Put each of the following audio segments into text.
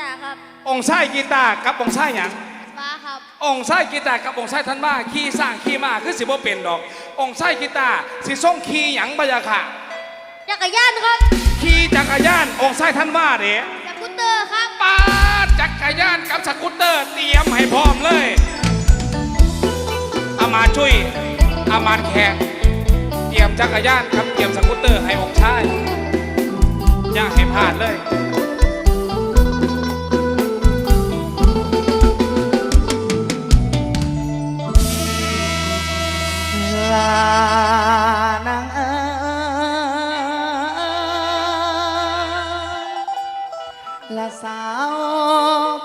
ตาร์ครับองค์ชายกีตาร์กับองค์ชายหยังฟ้าครับ องค์ชายกีตาร์กับองค์ชายท่านมาขี่สร้างขี่มาคือสิบ่เป็นดอก องค์ชายกีตาร์สิส่งขี่หยังบะยะค่ะจักรยานครับขี่จักรยานองค์ชายท่านมาเด้สกูตเตอร์ครับปาดจักรยานกับสกูตเตอร์เตรียมให้พร้อมเลยอามาช่วยอามาแขกเตรียมจักรยานครับเตรียมสกูตเตอร์ให้องค์ชายอย่าให้พลาดเลย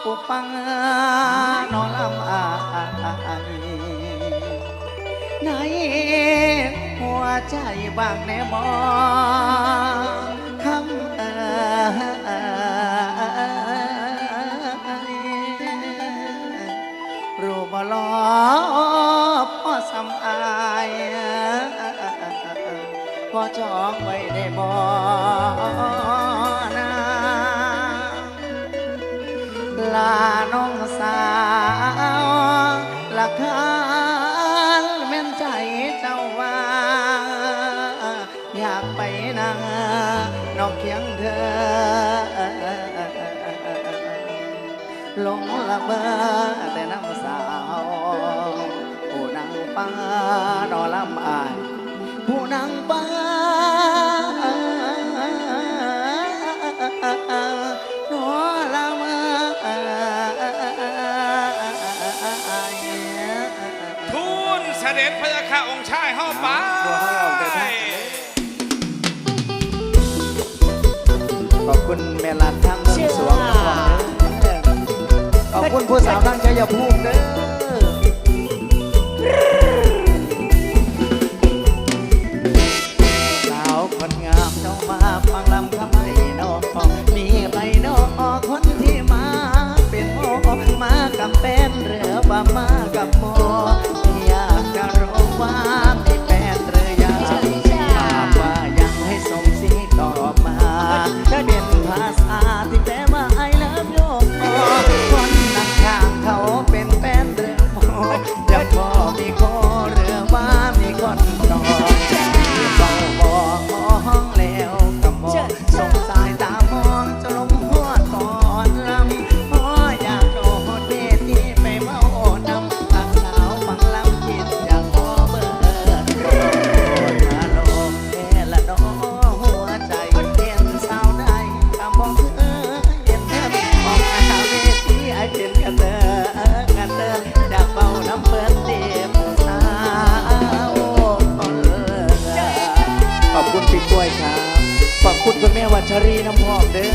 ปุปังนอลำอายในหัวใจบางแนมองคำเอ่ยรูปหลอพ่อสำอายพ่อจองไว้ได้บ่นา ลาน้องสาวละคานแม่นใจเจ้าว่า อยากไปนั่งนอกเคียงเธอ ลงละเมอแต่น้ำสาวผู้นั่งฟ้านอลำอายผู้นั่งฟ้า สด็จพระยาค่ะองค์ชายเฮาไปตัวเขาออกเดินทางขอบคุณแม่ลานทางเมืองสวงนะครัขอบคุณผู้สาวทางชัยภูมิเด้อสาวคนงามน้องมาฟังลำคำให้น้องมีไปน้องคนที่มาเป็นโมมากับเป็นเรือว่ามากับโม วัชรีน้ำหอมเด้อ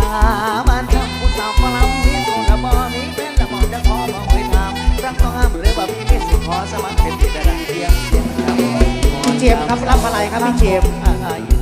อามันทำผู้สาวฝรั่งมีตัวกระบอกมีเป็นละมองจะขอมองไปทำรักต้องห้ามหรือว่ามีไม่สิขอสมัครเป็นที่ระดับเพียงเพียงครับเจมส์ครับรับอะไรครับพี่เจมส์อ่า